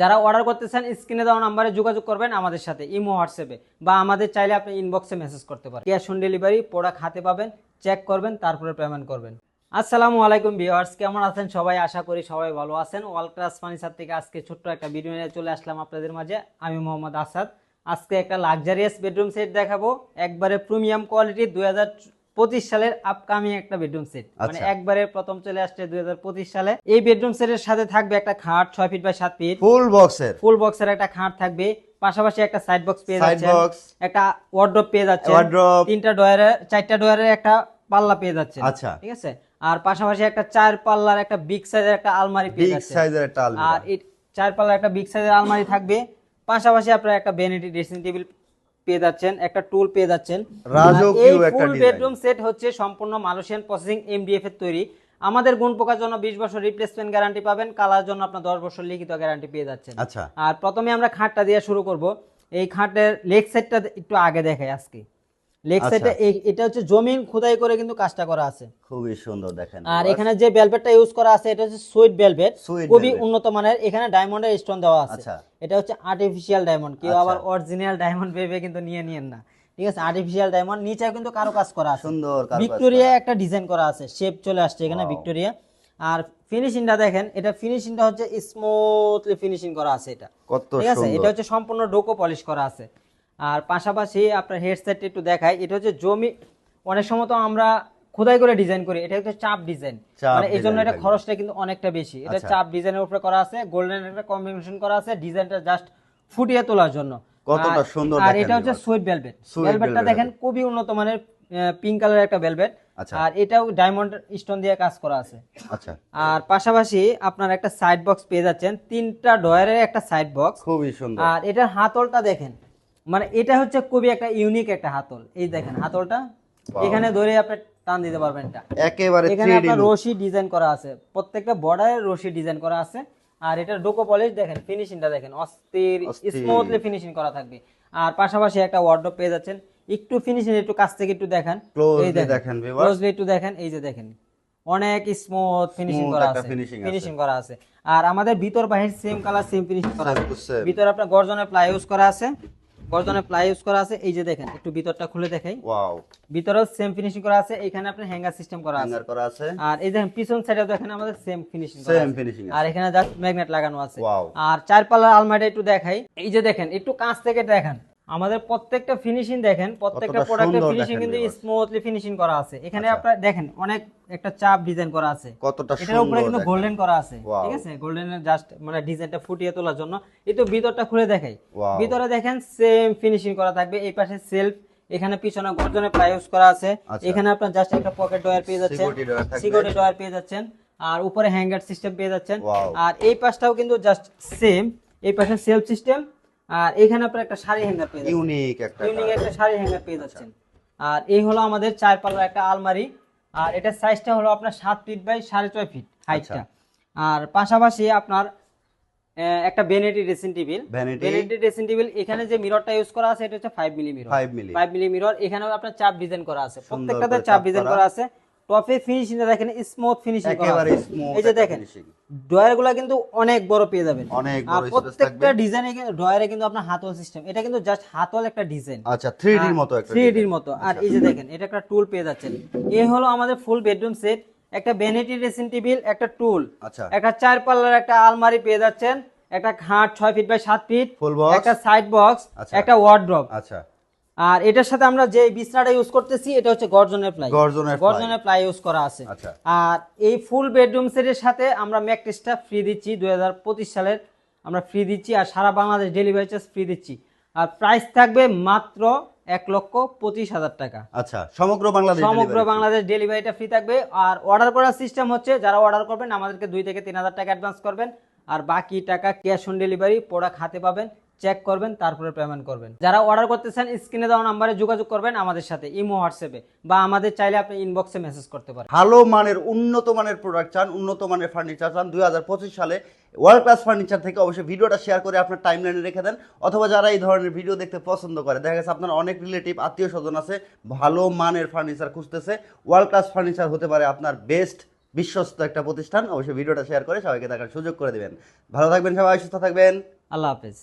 যারা অর্ডার করতেছেন স্ক্রিনে দেওয়া নাম্বারে যোগাযোগ করবেন আমাদের সাথে, ইমো, হোয়াটসঅ্যাপে বা আমাদের চাইলে আপনি ইনবক্সে মেসেজ করতে পারেন। ক্যাশ অন ডেলিভারি প্রোডাক্ট হাতে পাবেন চেক করবেন, তারপরে পেমেন্ট করবেন। আসসালামু আলাইকুম ভিউয়ার্স কেমন আছেন সবাই? আশা করি সবাই ভালো আছেন। ওয়াল ক্লাস ফার্নিচার থেকে আজকে ছোট্ট একটা ভিডিও নিয়ে চলে আসলাম আপনাদের মাঝে। আমি মোহাম্মদ আসাদ। আজকে একটা লাক্সারিয়াস বেডরুম সেট দেখাবো। একবারে প্রিমিয়াম কোয়ালিটি দুই হাজার পঁচিশ সালের আপকামিং একটা বেডরুম সেট মানে আচ্ছা। একবারে প্রথম চলে আসছে দুই হাজার পঁচিশ সালে। এই বেডরুম সেটের সাথে থাকবে একটা খাট ছয় ফিট বাই সাত ফিট ফুল বক্সের ফুল বক্সের একটা খাট থাকবে। পাশাপাশি একটা সাইড বক্স পেয়ে বক্স একটা ওয়ার্ড্রপ পেয়ে যাচ্ছে। তিনটা ডয়ারের চারটা ডয়ারের একটা পাল্লা পেয়ে যাচ্ছে আচ্ছা। ঠিক আছে? আর পাশাপাশি একটা চার পাল্লার একটা বিগ সাইজের একটা আলমারি পেয়ে যাচ্ছে সাইজের একটা আর চার পাল্লার একটা বিগ সাইজের আলমারি থাকবে। পাশাপাশি আপনার একটা ভ্যানিটি ড্রেসিং টেবিল পেয়ে যাচ্ছেন একটা টুল পেয়ে যাচ্ছেন। এই ফুল বেডরুম সেট হচ্ছে সম্পূর্ণ মালয়েশিয়ান প্রসেসিং এমডিএফ এর তৈরি। আমাদের গুণ পোকার জন্য বিশ বছর রিপ্লেসমেন্ট গ্যারান্টি পাবেন কালার জন্য আপনার দশ বছর লিখিত গ্যারান্টি পেয়ে যাচ্ছেন। আচ্ছা। আর প্রথমে আমরা খাটটা দিয়ে শুরু করব। এই খাটের লেগ সেটটা একটু আগে দেখাই আজকে। লেগ আচ্ছা। এটা হচ্ছে জমিন খোদাই করে কিন্তু কাজটা করা আছে। খুবই সুন্দর দেখেন। আর এখানে যে ভেলভেটটা ইউজ করা আছে এটা হচ্ছে সুইট ভেলভেট খুবই উন্নত মানের। এখানে ডায়মন্ডের স্টোন দেওয়া আছে। আচ্ছা। এটা হচ্ছে আর্টিফিশিয়াল ডায়মন্ড কেউ আচ্ছা। আবার অরিজিনাল ডায়মন্ড ভেবে কিন্তু নিয়ে নিয়েন না। ঠিক আছে? আর্টিফিশিয়াল ডায়মন্ড নিচেও কিন্তু কারও কাজ করা আছে। সুন্দর ভিক্টোরিয়া একটা ডিজাইন করা আছে। শেপ চলে আসছে এখানে ভিক্টোরিয়া। আর ফিনিশিংটা দেখেন এটা ফিনিশিংটা হচ্ছে স্মুথলি ফিনিশিং করা আছে এটা। কত ঠিক আছে? এটা হচ্ছে সম্পূর্ণ ডোকো পলিশ করা আছে। আর পাশাপাশি আপনার হেডসেট একটু দেখাই এটা হচ্ছে জমি অনেক সময় তো আমরা খোদাই করে ডিজাইন করি এটা হচ্ছে চাপ ডিজাইন মানে এই জন্য এটা খরচটা কিন্তু অনেকটা বেশি। এটা আচ্ছা। চাপ ডিজাইনের উপরে করা আছে গোল্ডেন একটা কম্বিনেশন করা আছে ডিজাইনটা জাস্ট ফুটিয়ে তোলার জন্য। কতটা সুন্দর আর এটা হচ্ছে। সুইট ভেলভেট ভেলভেটটা দেখেন খুবই উন্নত মানের পিঙ্ক কালারের একটা ভেলভেট আচ্ছা। আর এটাও ডায়মন্ড স্টোন দিয়ে কাজ করা আছে। আচ্ছা। আর পাশাপাশি আপনার একটা সাইড বক্স পেয়ে যাচ্ছেন তিনটা ডয়ারের একটা সাইড বক্স খুবই সুন্দর। আর এটার হাতলটা দেখেন মানে এটা হচ্ছে খুবই একটা ইউনিক একটা হাতল। এই দেখেন হাতলটা। এখানে ধরে আপনি টান দিতে পারবেন এটা। একেবারে এখানে আপনার রশি ডিজাইন করা আছে। প্রত্যেকটা বর্ডারে রশি ডিজাইন করা আছে। আর এটা ডোকো পলিশ দেখেন ফিনিশিংটা দেখেন অস্থির। স্মুথলি ফিনিশিং করা থাকবে। আর পাশাপাশি একটা ওয়ার্ডরোব পেয়ে যাচ্ছেন। একটু ফিনিশিং একটু কাছ থেকে একটু দেখেন। এই দেখেন। ক্লোজলি একটু দেখেন এই যে দেখেন। অনেক স্মুথ ফিনিশিং করা আছে। ফিনিশিং করা আছে। আর আমাদের ভিতর বাহির সেম কালার সেম ফিনিশিং করা আছে। ভিতরে আপনার গর্জনের প্লাই ইউজ করা আছে। গর্জনের প্লাই ইউজ করা আছে। এই যে দেখেন একটু ভিতরটা খুলে দেখাই। ওয়াও ভিতরেও সেম ফিনিশিং করা আছে এখানে আপনার হ্যাঙ্গার সিস্টেম করা আছে। হ্যাঙ্গার করা আছে। আর এই দেখেন পিছন সাইডেও দেখেন আমাদের সেম ফিনিশিং করা সেম ফিনিশিং আর এখানে জাস্ট ম্যাগনেট লাগানো আছে। ওয়াও আর চার পাল্লার আলমারিটা একটু দেখাই। এই যে দেখেন একটু কাঁচ থেকে দেখেন। আমাদের প্রত্যেকটা ফিনিশিং দেখেন প্রত্যেকটা প্রোডাক্টের ফিনিশিং কিন্তু স্মুথলি ফিনিশিং করা আছে। এখানে আচ্ছা। আপনারা দেখেন অনেক একটা চাপ ডিজাইন করা আছে। কতটা এটার উপরে কিন্তু গোল্ডেন করা আছে ঠিক আছে? গোল্ডেনের জাস্ট মানে ডিজাইনটা ফুটিয়ে তোলার জন্য। এই তো ভিতরটা খুলে দেখাই। ভিতরে দেখেন সেম ফিনিশিং করা থাকবে। এই পাশে সেলফ এখানে পিছনে গর্জনের প্লাই ইউজ করা আছে। আচ্ছা। এখানে আপনার জাস্ট একটা পকেট ডয়ার পেয়ে যাচ্ছেন। সিকিউরিটি ডয়ার পেয়ে যাচ্ছেন। আর উপরে হ্যাঙ্গার সিস্টেম পেয়ে যাচ্ছেন। আর এই পাশটাও কিন্তু জাস্ট সেম এই পাশে সেলফ সিস্টেম আর এখানে আপনার একটা শাড়ি হ্যাঙ্গার পেয়ে যাচ্ছেন। ইউনিক একটা ইউনিক একটা শাড়ি হ্যাঙ্গার পেয়ে যাচ্ছেন। আর এই হলো আমাদের চার পাল্লার একটা আলমারি। আর এটার সাইজটা হলো আপনার সাত ফিট বাই সাড়ে ছয় ফিট হাইটটা আর পাশাপাশি আপনার একটা vanity dressing table. Vanity dressing table এখানে যে মিররটা ইউজ করা আছে এটা হচ্ছে five milli mirror 5 milli five milli mirror এখানেও আপনার চাপ ডিজাইন করা আছে। প্রত্যেকটাতে চাপ ডিজাইন। করা আছে। টপে ফিনিশিং দেখেন স্মুথ ফিনিশিং একেবারে smooth এই যে দেখেন finishing। ডয়ারগুলা কিন্তু অনেক বড় পেয়ে যাবেন। অনেক বড় প্রত্যেকটা। ডিজাইনে ডয়ারে কিন্তু আপনার হাতল সিস্টেম এটা কিন্তু জাস্ট হাতল একটা ডিজাইন আচ্ছা 3D র মতো একটা থ্রি design। ডির মতো। আর এই যে দেখেন এটা একটা টুল পেয়ে যাচ্ছেন। এই হলো আমাদের ফুল বেডরুম সেট একটা ভ্যানিটি ড্রেসিং টেবিল একটা টুল আচ্ছা। একটা চার পাল্লার একটা আলমারি পেয়ে যাচ্ছেন। একটা খাট ছয় ফিট বাই সাত ফিট ফুল বক্স একটা সাইড বক্স আচ্ছা। একটা ওয়ার্ড্রপ আচ্ছা। আর এটার সাথে আমরা যে বিছনাটা ইউজ করতেছি এটা হচ্ছে গর্জনের প্লাই। গর্জনের গর্জনের প্লাই ইউজ করা আছে। আচ্ছা। আর এই ফুল বেডরুম সেটের সাথে আমরা ম্যাকটেসটা ফ্রি দিচ্ছি দুই হাজার পঁচিশ সালের। আমরা ফ্রি দিচ্ছি আর সারা বাংলাদেশ ডেলিভারি চার্জ ফ্রি দিচ্ছি। আর প্রাইস থাকবে মাত্র এক লক্ষ পঁচিশ হাজার টাকা। আচ্ছা সমগ্র বাংলাদেশ সমগ্র বাংলাদেশ ডেলিভারিটা ফ্রি থাকবে। আর অর্ডার করার সিস্টেম হচ্ছে যারা অর্ডার করবেন আমাদেরকে দুই থেকে তিন হাজার টাকা অ্যাডভান্স করবেন। আর বাকি টাকা ক্যাশ অন ডেলিভারি প্রোডাক্ট হাতে পাবেন। চেক করবেন তারপরে পেমেন্ট করবেন। যারা অর্ডার করতেছেন স্ক্রিনে দেওয়া নাম্বারে যোগাযোগ করবেন আমাদের সাথে ইমো হোয়াটসঅ্যাপে বা আমাদের চাইলে আপনি ইনবক্সে মেসেজ করতে পারেন। ভালো মানের উন্নত মানের প্রোডাক্ট চান উন্নত মানের ফার্নিচার চান দু হাজার পঁচিশ সালে ওয়ার্ল্ড ক্লাস ফার্নিচার থেকে অবশ্যই ভিডিওটা শেয়ার করে আপনার টাইম লাইনে রেখে দেন অথবা যারা এই ধরনের ভিডিও দেখতে পছন্দ করে দেখা গেছে আপনার অনেক রিলেটিভ আত্মীয় স্বজন আছে ভালো মানের ফার্নিচার খুঁজতেছে ওয়ার্ল্ড ক্লাস ফার্নিচার হতে পারে আপনার বেস্ট বিশ্বস্ত একটা প্রতিষ্ঠান অবশ্যই ভিডিওটা শেয়ার করে সবাইকে দেখার সুযোগ করে দেবেন। ভালো থাকবেন সবাই সুস্থ থাকবেন। আল্লাহ হাফেজ।